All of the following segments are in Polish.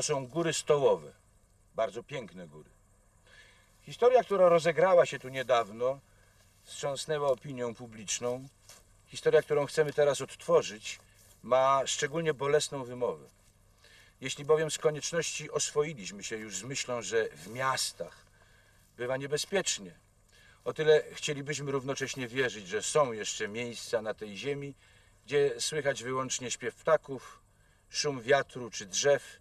To są góry stołowe. Bardzo piękne góry. Historia, która rozegrała się tu niedawno, wstrząsnęła opinią publiczną. Historia, którą chcemy teraz odtworzyć, ma szczególnie bolesną wymowę. Jeśli bowiem z konieczności oswoiliśmy się już z myślą, że w miastach bywa niebezpiecznie, o tyle chcielibyśmy równocześnie wierzyć, że są jeszcze miejsca na tej ziemi, gdzie słychać wyłącznie śpiew ptaków, szum wiatru czy drzew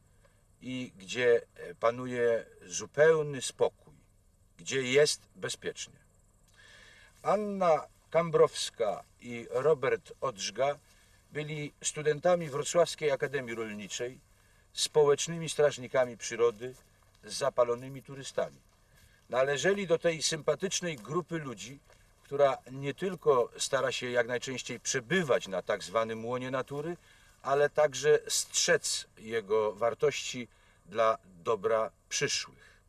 i gdzie e, panuje zupełny spokój, gdzie jest bezpiecznie. Anna Kambrowska i Robert Odżga byli studentami Wrocławskiej Akademii Rolniczej, społecznymi strażnikami przyrody, zapalonymi turystami. Należeli do tej sympatycznej grupy ludzi, która nie tylko stara się jak najczęściej przebywać na tak zwanym łonie natury, ale także strzec jego wartości dla dobra przyszłych.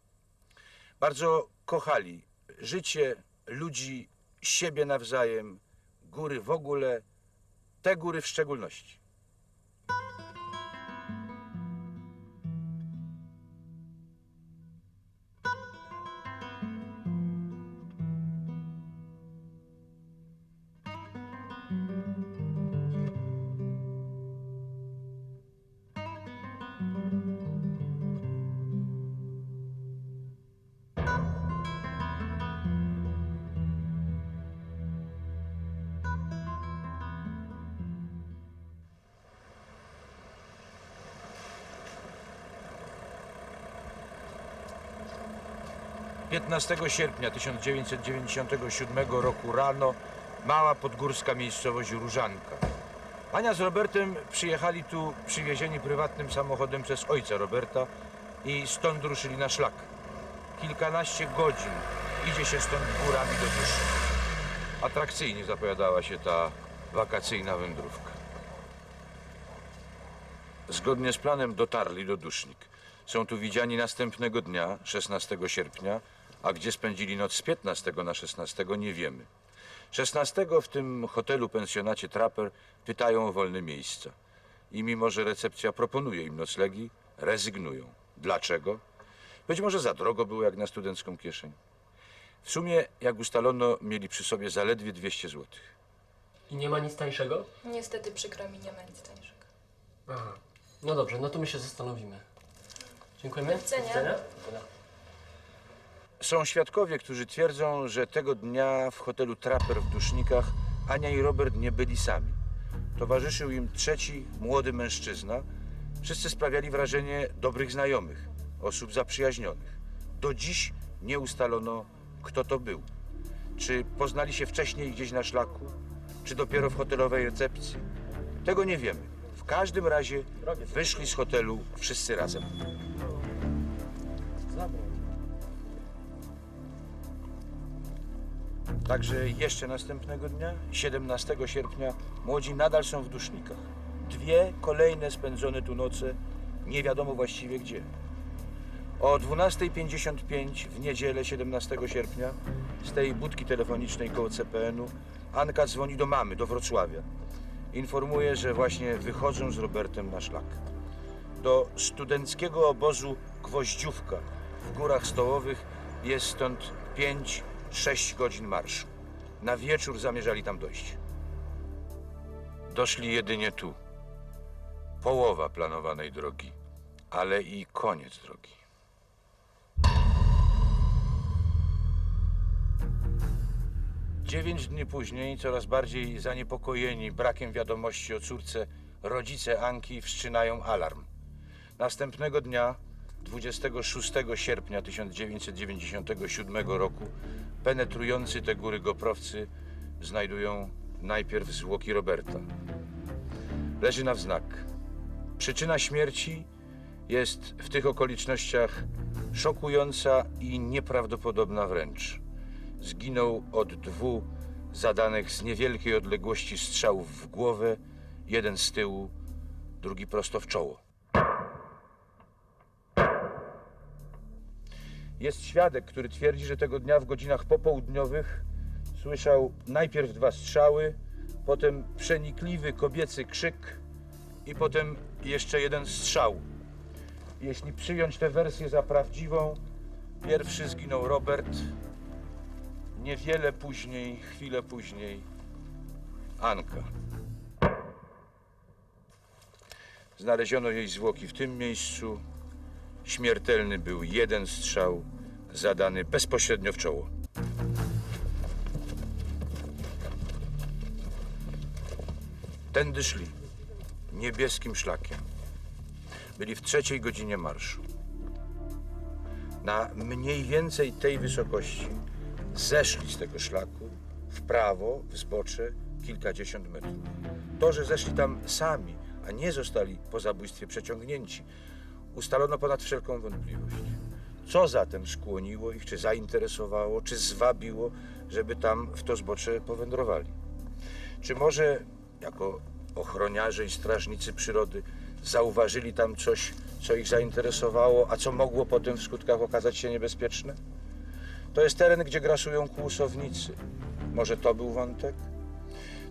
Bardzo kochali życie, ludzi, siebie nawzajem, góry w ogóle, te góry w szczególności. – 15 sierpnia 1997 roku rano mała podgórska miejscowość Różanka. Ania z Robertem przyjechali tu przywiezieni prywatnym samochodem przez ojca Roberta i stąd ruszyli na szlak. Kilkanaście godzin idzie się stąd górami do duszy. Atrakcyjnie zapowiadała się ta wakacyjna wędrówka. Zgodnie z planem dotarli do Dusznik. Są tu widziani następnego dnia, 16 sierpnia, a gdzie spędzili noc z 15 na 16 nie wiemy. 16 w tym hotelu, pensjonacie Trapper pytają o wolne miejsca. I mimo, że recepcja proponuje im noclegi, rezygnują. Dlaczego? Być może za drogo było jak na studencką kieszeń. W sumie, jak ustalono, mieli przy sobie zaledwie 200 złotych. I nie ma nic tańszego? Niestety przykro mi, nie ma nic tańszego. Aha. No dobrze, no to my się zastanowimy. Dziękujemy. Do widzenia. widzenia. Są świadkowie, którzy twierdzą, że tego dnia w hotelu Trapper w Dusznikach Ania i Robert nie byli sami. Towarzyszył im trzeci, młody mężczyzna. Wszyscy sprawiali wrażenie dobrych znajomych, osób zaprzyjaźnionych. Do dziś nie ustalono, kto to był. Czy poznali się wcześniej gdzieś na szlaku, czy dopiero w hotelowej recepcji? Tego nie wiemy. W każdym razie wyszli z hotelu wszyscy razem. Także jeszcze następnego dnia, 17 sierpnia, młodzi nadal są w dusznikach. Dwie kolejne spędzone tu noce, nie wiadomo właściwie gdzie. O 12.55 w niedzielę 17 sierpnia z tej budki telefonicznej koło CPN-u Anka dzwoni do mamy, do Wrocławia. Informuje, że właśnie wychodzą z Robertem na szlak. Do studenckiego obozu Gwoździówka w Górach Stołowych jest stąd 5-6 godzin marszu. Na wieczór zamierzali tam dojść. Doszli jedynie tu. Połowa planowanej drogi, ale i koniec drogi. Dziewięć dni później, coraz bardziej zaniepokojeni brakiem wiadomości o córce, rodzice Anki wszczynają alarm. Następnego dnia, 26 sierpnia 1997 roku, penetrujący te góry goprowcy znajdują najpierw zwłoki Roberta. Leży na wznak. Przyczyna śmierci jest w tych okolicznościach szokująca i nieprawdopodobna wręcz. Zginął od dwóch zadanych z niewielkiej odległości strzałów w głowę, jeden z tyłu, drugi prosto w czoło. Jest świadek, który twierdzi, że tego dnia w godzinach popołudniowych słyszał najpierw dwa strzały, potem przenikliwy kobiecy krzyk i potem jeszcze jeden strzał. Jeśli przyjąć tę wersję za prawdziwą, pierwszy zginął Robert. Niewiele później, chwilę później, Anka. Znaleziono jej zwłoki w tym miejscu. Śmiertelny był jeden strzał zadany bezpośrednio w czoło. Tędy szli, niebieskim szlakiem. Byli w trzeciej godzinie marszu. Na mniej więcej tej wysokości zeszli z tego szlaku w prawo, w zbocze, kilkadziesiąt metrów. To, że zeszli tam sami, a nie zostali po zabójstwie przeciągnięci, ustalono ponad wszelką wątpliwość. Co zatem skłoniło ich, czy zainteresowało, czy zwabiło, żeby tam w to zbocze powędrowali? Czy może jako ochroniarze i strażnicy przyrody zauważyli tam coś, co ich zainteresowało, a co mogło potem w skutkach okazać się niebezpieczne? To jest teren, gdzie grasują kłusownicy. Może to był wątek?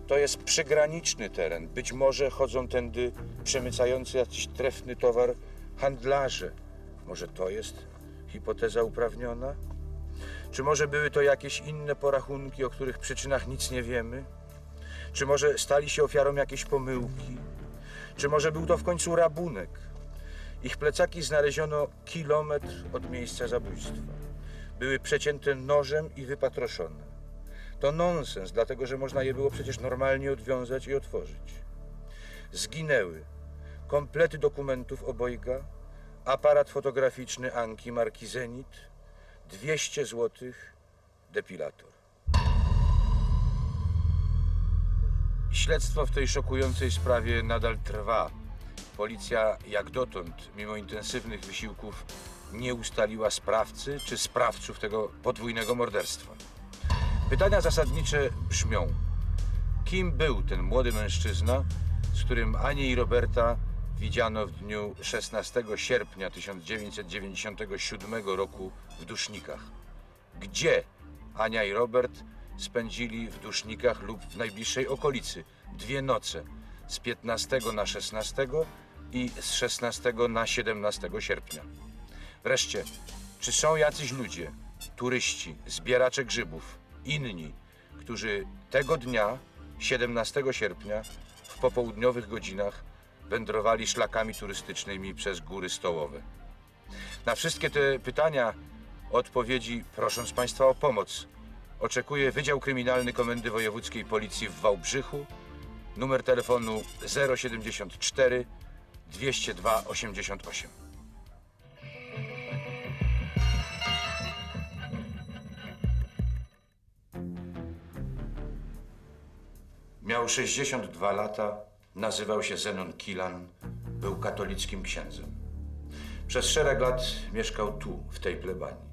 To jest przygraniczny teren. Być może chodzą tędy przemycający jakiś trefny towar handlarze. Może to jest hipoteza uprawniona? Czy może były to jakieś inne porachunki, o których przyczynach nic nie wiemy? Czy może stali się ofiarą jakiejś pomyłki? Czy może był to w końcu rabunek? Ich plecaki znaleziono kilometr od miejsca zabójstwa. Były przecięte nożem i wypatroszone. To nonsens, dlatego że można je było przecież normalnie odwiązać i otworzyć. Zginęły komplety dokumentów obojga, aparat fotograficzny Anki marki Zenit, 200 złotych, depilator. Śledztwo w tej szokującej sprawie nadal trwa. Policja jak dotąd, mimo intensywnych wysiłków, nie ustaliła sprawcy czy sprawców tego podwójnego morderstwa. Pytania zasadnicze brzmią: kim był ten młody mężczyzna, z którym Anię i Roberta widziano w dniu 16 sierpnia 1997 roku w Dusznikach? Gdzie Ania i Robert spędzili w Dusznikach lub w najbliższej okolicy dwie noce z 15 na 16 i z 16 na 17 sierpnia? Wreszcie, czy są jacyś ludzie, turyści, zbieracze grzybów, inni, którzy tego dnia, 17 sierpnia, w popołudniowych godzinach wędrowali szlakami turystycznymi przez góry stołowe? Na wszystkie te pytania odpowiedzi, prosząc Państwa o pomoc, oczekuje Wydział Kryminalny Komendy Wojewódzkiej Policji w Wałbrzychu, numer telefonu 074 202 88. Miał 62 lata, nazywał się Zenon Kilan, był katolickim księdzem. Przez szereg lat mieszkał tu, w tej plebanii.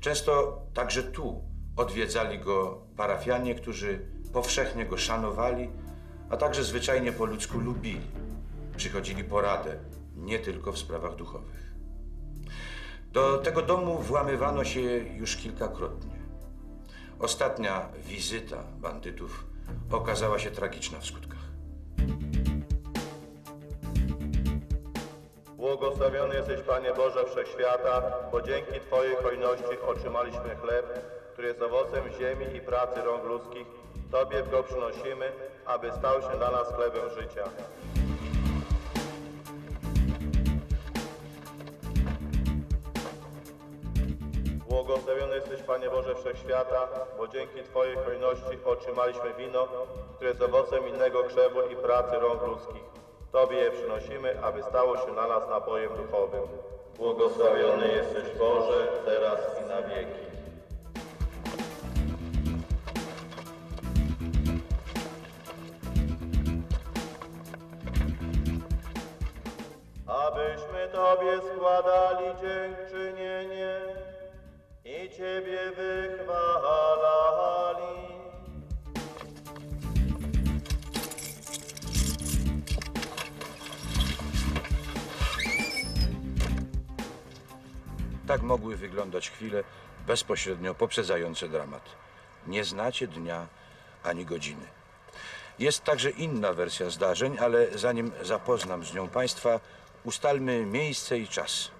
Często także tu odwiedzali go parafianie, którzy powszechnie go szanowali, a także zwyczajnie po ludzku lubili. Przychodzili poradę, nie tylko w sprawach duchowych. Do tego domu włamywano się już kilkakrotnie. Ostatnia wizyta bandytów okazała się tragiczna w skutkach. Błogosławiony jesteś, Panie Boże Wszechświata, bo dzięki Twojej hojności otrzymaliśmy chleb, który jest owocem ziemi i pracy rąk ludzkich. Tobie go przynosimy, aby stał się dla nas chlebem życia. Błogosławiony jesteś, Panie Boże Wszechświata, bo dzięki Twojej hojności otrzymaliśmy wino, które jest owocem innego krzewu i pracy rąk ludzkich. Tobie je przynosimy, aby stało się dla nas napojem duchowym. Błogosławiony jesteś Boże, teraz i na wieki. Abyśmy Tobie składali dziękczynienie i Ciebie wychwalali. Tak mogły wyglądać chwile bezpośrednio poprzedzające dramat. Nie znacie dnia ani godziny. Jest także inna wersja zdarzeń, ale zanim zapoznam z nią Państwa, Ustalmy miejsce i czas.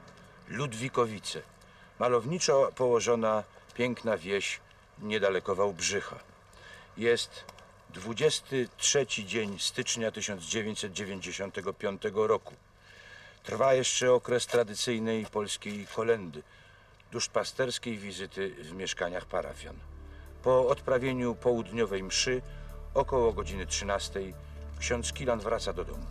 Ludwikowice. Malowniczo położona piękna wieś niedaleko Wałbrzycha. Jest 23 dzień stycznia 1995 roku. Trwa jeszcze okres tradycyjnej polskiej kolendy, duszpasterskiej wizyty w mieszkaniach parafian. Po odprawieniu południowej mszy około godziny 13 ksiądz Kilan wraca do domu.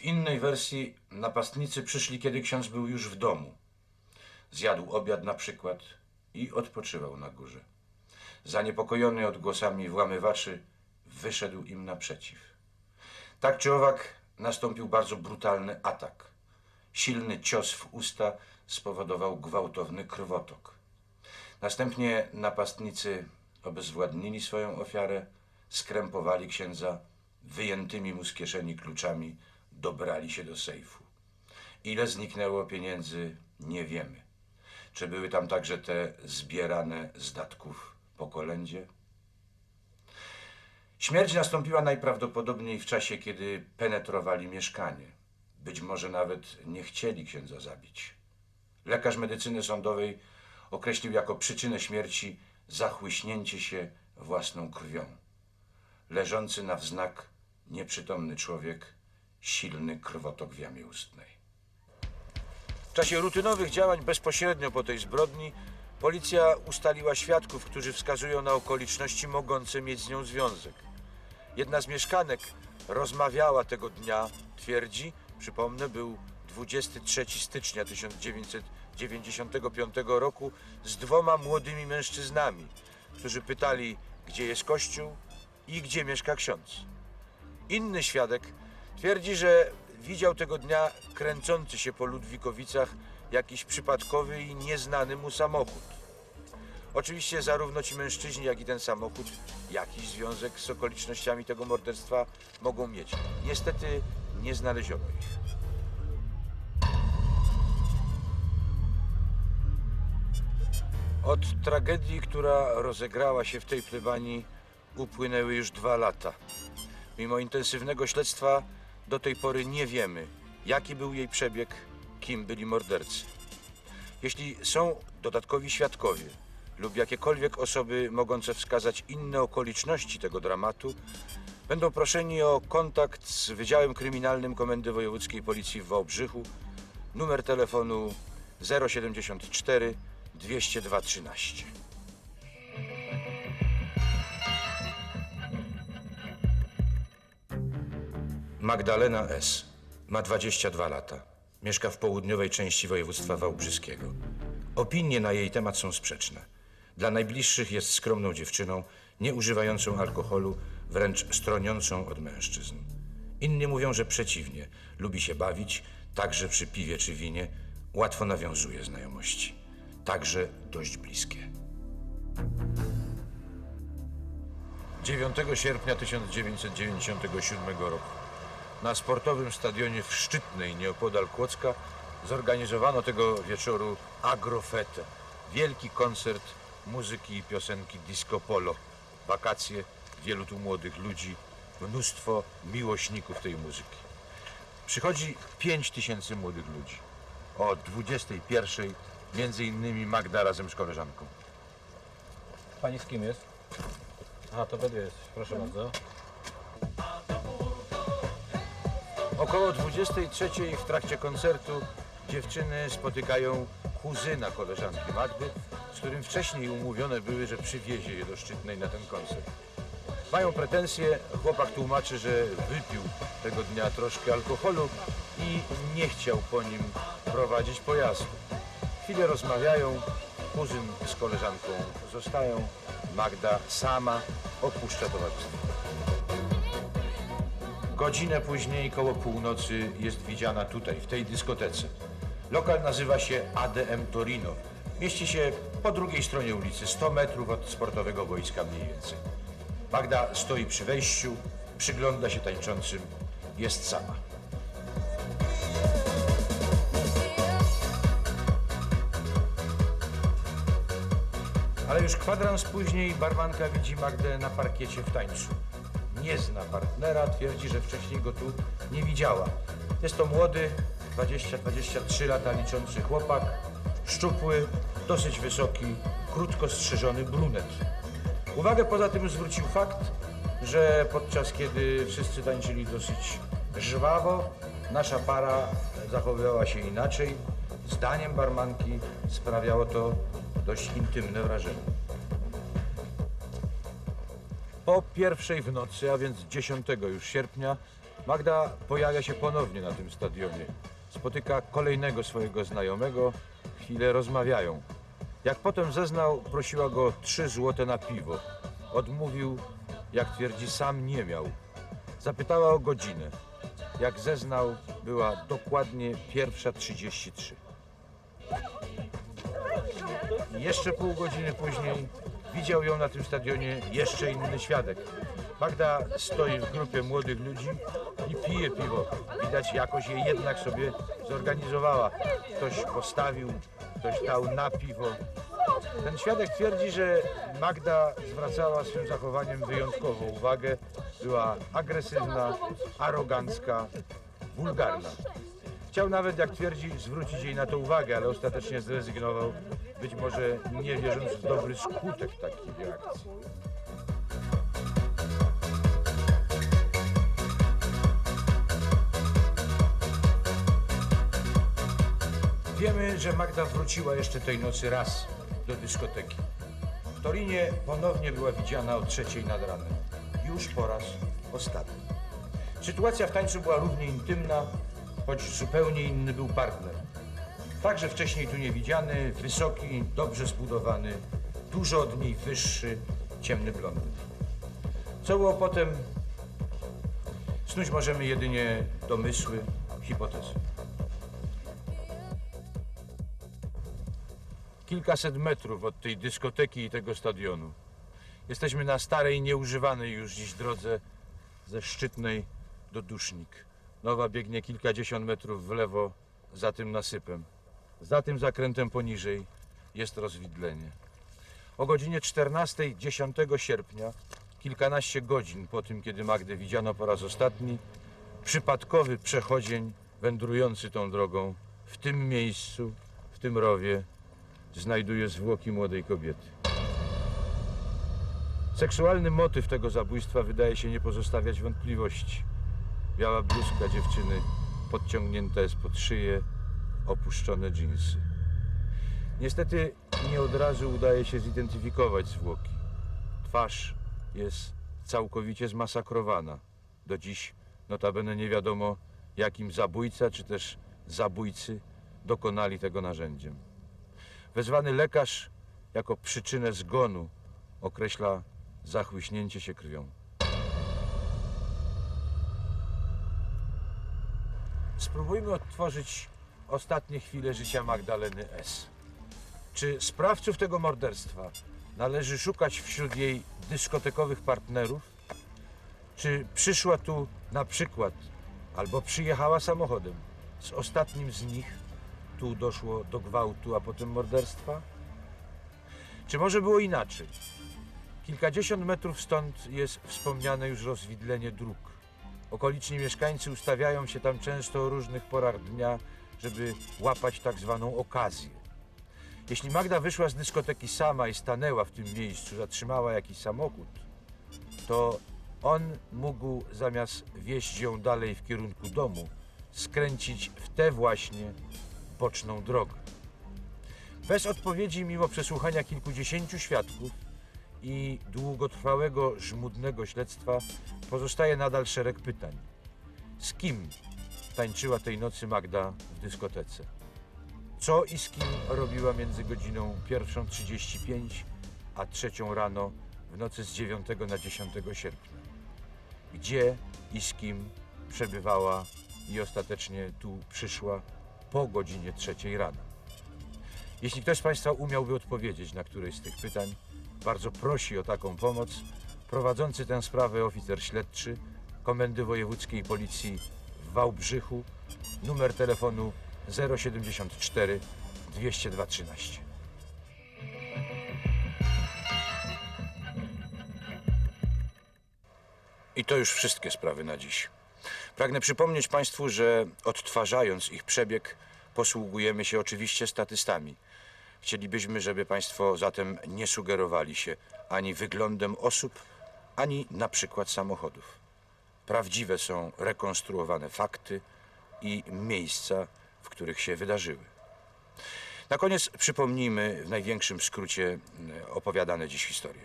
W innej wersji napastnicy przyszli, kiedy ksiądz był już w domu. Zjadł obiad na przykład i odpoczywał na górze. Zaniepokojony odgłosami włamywaczy, wyszedł im naprzeciw. Tak czy owak nastąpił bardzo brutalny atak. Silny cios w usta spowodował gwałtowny krwotok. Następnie napastnicy obezwładnili swoją ofiarę, skrępowali księdza, wyjętymi mu z kieszeni kluczami dobrali się do sejfu. Ile zniknęło pieniędzy, nie wiemy. Czy były tam także te zbierane z datków po kolędzie? Śmierć nastąpiła najprawdopodobniej w czasie, kiedy penetrowali mieszkanie. Być może nawet nie chcieli księdza zabić. Lekarz medycyny sądowej określił jako przyczynę śmierci zachłyśnięcie się własną krwią. Leżący na wznak nieprzytomny człowiek, silny krwotok w jamie ustnej. W czasie rutynowych działań bezpośrednio po tej zbrodni policja ustaliła świadków, którzy wskazują na okoliczności mogące mieć z nią związek. Jedna z mieszkanek rozmawiała tego dnia, twierdzi, przypomnę, był 23 stycznia 1995 roku z dwoma młodymi mężczyznami, którzy pytali, gdzie jest kościół i gdzie mieszka ksiądz. Inny świadek twierdzi, że widział tego dnia kręcący się po Ludwikowicach jakiś przypadkowy i nieznany mu samochód. Oczywiście zarówno ci mężczyźni, jak i ten samochód jakiś związek z okolicznościami tego morderstwa mogą mieć. Niestety nie znaleziono ich. Od tragedii, która rozegrała się w tej plebanii, upłynęły już dwa lata. Mimo intensywnego śledztwa do tej pory nie wiemy, jaki był jej przebieg, kim byli mordercy. Jeśli są dodatkowi świadkowie lub jakiekolwiek osoby mogące wskazać inne okoliczności tego dramatu, będą proszeni o kontakt z Wydziałem Kryminalnym Komendy Wojewódzkiej Policji w Wałbrzychu, numer telefonu 074 202 13. Magdalena S. Ma 22 lata. Mieszka w południowej części województwa wałbrzyskiego. Opinie na jej temat są sprzeczne. Dla najbliższych jest skromną dziewczyną, nie używającą alkoholu, wręcz stroniącą od mężczyzn. Inni mówią, że przeciwnie, lubi się bawić, także przy piwie czy winie, łatwo nawiązuje znajomości. Także dość bliskie. 9 sierpnia 1997 roku na sportowym stadionie w Szczytnej, nieopodal Kłodzka, zorganizowano tego wieczoru Agrofete. Wielki koncert muzyki i piosenki disco polo. Wakacje, wielu tu młodych ludzi, mnóstwo miłośników tej muzyki. Przychodzi 5 tysięcy młodych ludzi. O 21 między innymi Magda razem z koleżanką. Pani z kim jest? Aha, to we jesteś. Proszę bardzo. Około 23 w trakcie koncertu dziewczyny spotykają kuzyna koleżanki Magdy, z którym wcześniej umówione były, że przywiezie je do Szczytnej na ten koncert. Mają pretensje, chłopak tłumaczy, że wypił tego dnia troszkę alkoholu i nie chciał po nim prowadzić pojazdu. Chwilę rozmawiają, kuzyn z koleżanką zostają, Magda sama opuszcza towarzystwo. Godzinę później, koło północy, jest widziana tutaj, w tej dyskotece. Lokal nazywa się ADM Torino. Mieści się po drugiej stronie ulicy, 100 metrów od sportowego boiska mniej więcej. Magda stoi przy wejściu, przygląda się tańczącym, jest sama. Ale już kwadrans później barmanka widzi Magdę na parkiecie w tańcu. Nie zna partnera, twierdzi, że wcześniej go tu nie widziała. Jest to młody, 20-23 lata liczący chłopak, szczupły, dosyć wysoki, krótko strzyżony brunet. Uwagę poza tym zwrócił fakt, że podczas kiedy wszyscy tańczyli dosyć żwawo, nasza para zachowywała się inaczej. Zdaniem barmanki sprawiało to dość intymne wrażenie. Po pierwszej w nocy, a więc 10 już sierpnia, Magda pojawia się ponownie na tym stadionie. Spotyka kolejnego swojego znajomego, chwilę rozmawiają. Jak potem zeznał, prosiła go o 3 złote na piwo. Odmówił, jak twierdzi, sam nie miał. Zapytała o godzinę. Jak zeznał, była dokładnie pierwsza 33. Jeszcze pół godziny później widział ją na tym stadionie jeszcze inny świadek. Magda stoi w grupie młodych ludzi i pije piwo. Widać jakoś je jednak sobie zorganizowała. Ktoś postawił, ktoś dał na piwo. Ten świadek twierdzi, że Magda zwracała swym zachowaniem wyjątkową uwagę. Była agresywna, arogancka, wulgarna. Chciał nawet, jak twierdzi, zwrócić jej na to uwagę, ale ostatecznie zrezygnował, być może nie wierząc w dobry skutek takiej reakcji. Wiemy, że Magda wróciła jeszcze tej nocy raz do dyskoteki. W Torinie ponownie była widziana o trzeciej nad ranem. Już po raz ostatni. Sytuacja w tańcu była równie intymna, choć zupełnie inny był partner. Także wcześniej tu niewidziany, wysoki, dobrze zbudowany, dużo od niej wyższy, ciemny blondyn. Co było potem? Snuć możemy jedynie domysły, hipotezy. Kilkaset metrów od tej dyskoteki i tego stadionu. Jesteśmy na starej, nieużywanej już dziś drodze ze Szczytnej do Dusznik. Nowa biegnie kilkadziesiąt metrów w lewo za tym nasypem. Za tym zakrętem poniżej jest rozwidlenie. O godzinie 14 10 sierpnia, kilkanaście godzin po tym, kiedy Magdę widziano po raz ostatni, przypadkowy przechodzień wędrujący tą drogą w tym miejscu, w tym rowie, znajduje zwłoki młodej kobiety. Seksualny motyw tego zabójstwa wydaje się nie pozostawiać wątpliwości. Biała bluzka dziewczyny podciągnięta jest pod szyję, opuszczone dżinsy. Niestety nie od razu udaje się zidentyfikować zwłoki. Twarz jest całkowicie zmasakrowana. Do dziś notabene nie wiadomo, jakim zabójca czy też zabójcy dokonali tego narzędziem. Wezwany lekarz jako przyczynę zgonu określa zachłyśnięcie się krwią. Spróbujmy odtworzyć ostatnie chwile życia Magdaleny S. Czy sprawców tego morderstwa należy szukać wśród jej dyskotekowych partnerów? Czy przyszła tu na przykład albo przyjechała samochodem z ostatnim z nich? Tu doszło do gwałtu, a potem morderstwa? Czy może było inaczej? Kilkadziesiąt metrów stąd jest wspomniane już rozwidlenie dróg. Okoliczni mieszkańcy ustawiają się tam często o różnych porach dnia, żeby łapać tak zwaną okazję. Jeśli Magda wyszła z dyskoteki sama i stanęła w tym miejscu, zatrzymała jakiś samochód, to On mógł zamiast wieźć ją dalej w kierunku domu, skręcić w tę właśnie boczną drogę. Bez odpowiedzi, mimo przesłuchania kilkudziesięciu świadków i długotrwałego, żmudnego śledztwa, pozostaje nadal szereg pytań. Z kim tańczyła tej nocy Magda w dyskotece? Co i z kim robiła między godziną 1.35 a 3 rano w nocy z 9 na 10 sierpnia? Gdzie i z kim przebywała i ostatecznie tu przyszła po godzinie 3 rano? Jeśli ktoś z Państwa umiałby odpowiedzieć na któreś z tych pytań, bardzo prosi o taką pomoc prowadzący tę sprawę oficer śledczy Komendy Wojewódzkiej Policji w Wałbrzychu, numer telefonu 074 202 13. I to już wszystkie sprawy na dziś. Pragnę przypomnieć Państwu, że odtwarzając ich przebieg, posługujemy się oczywiście statystami. Chcielibyśmy, żeby Państwo zatem nie sugerowali się ani wyglądem osób, ani na przykład samochodów. Prawdziwe są rekonstruowane fakty i miejsca, w których się wydarzyły. Na koniec przypomnijmy w największym skrócie mm, opowiadane dziś historie.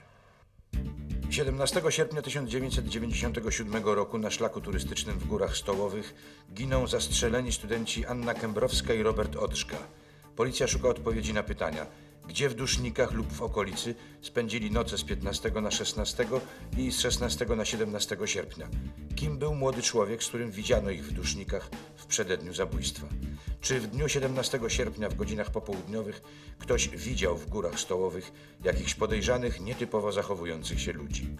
17 sierpnia 1997 roku na szlaku turystycznym w Górach Stołowych giną zastrzeleni studenci Anna Kębrowska i Robert Odrzga. Policja szuka odpowiedzi na pytania, gdzie w Dusznikach lub w okolicy spędzili noce z 15 na 16 i z 16 na 17 sierpnia. Kim był młody człowiek, z którym widziano ich w Dusznikach w przededniu zabójstwa? Czy w dniu 17 sierpnia w godzinach popołudniowych ktoś widział w Górach Stołowych jakichś podejrzanych, nietypowo zachowujących się ludzi?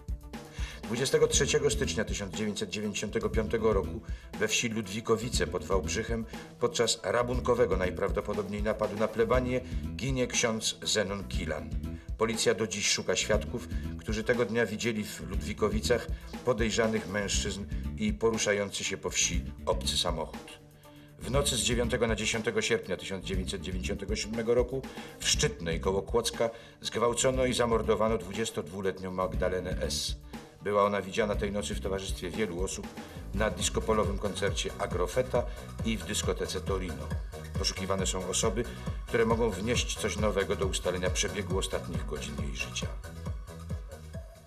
23 stycznia 1995 roku we wsi Ludwikowice pod Wałbrzychem podczas rabunkowego najprawdopodobniej napadu na plebanię ginie ksiądz Zenon Kilan. Policja do dziś szuka świadków, którzy tego dnia widzieli w Ludwikowicach podejrzanych mężczyzn i poruszający się po wsi obcy samochód. W nocy z 9 na 10 sierpnia 1997 roku w Szczytnej koło Kłodzka zgwałcono i zamordowano 22-letnią Magdalenę S. Była ona widziana tej nocy w towarzystwie wielu osób na diskopolowym koncercie Agrofeta i w dyskotece Torino. Poszukiwane są osoby, które mogą wnieść coś nowego do ustalenia przebiegu ostatnich godzin jej życia.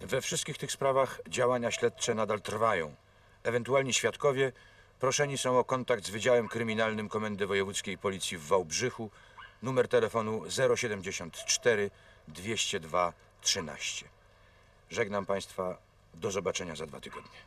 We wszystkich tych sprawach działania śledcze nadal trwają. Ewentualni świadkowie proszeni są o kontakt z Wydziałem Kryminalnym Komendy Wojewódzkiej Policji w Wałbrzychu, numer telefonu 074 202 13. Żegnam Państwa. Do zobaczenia za dwa tygodnie.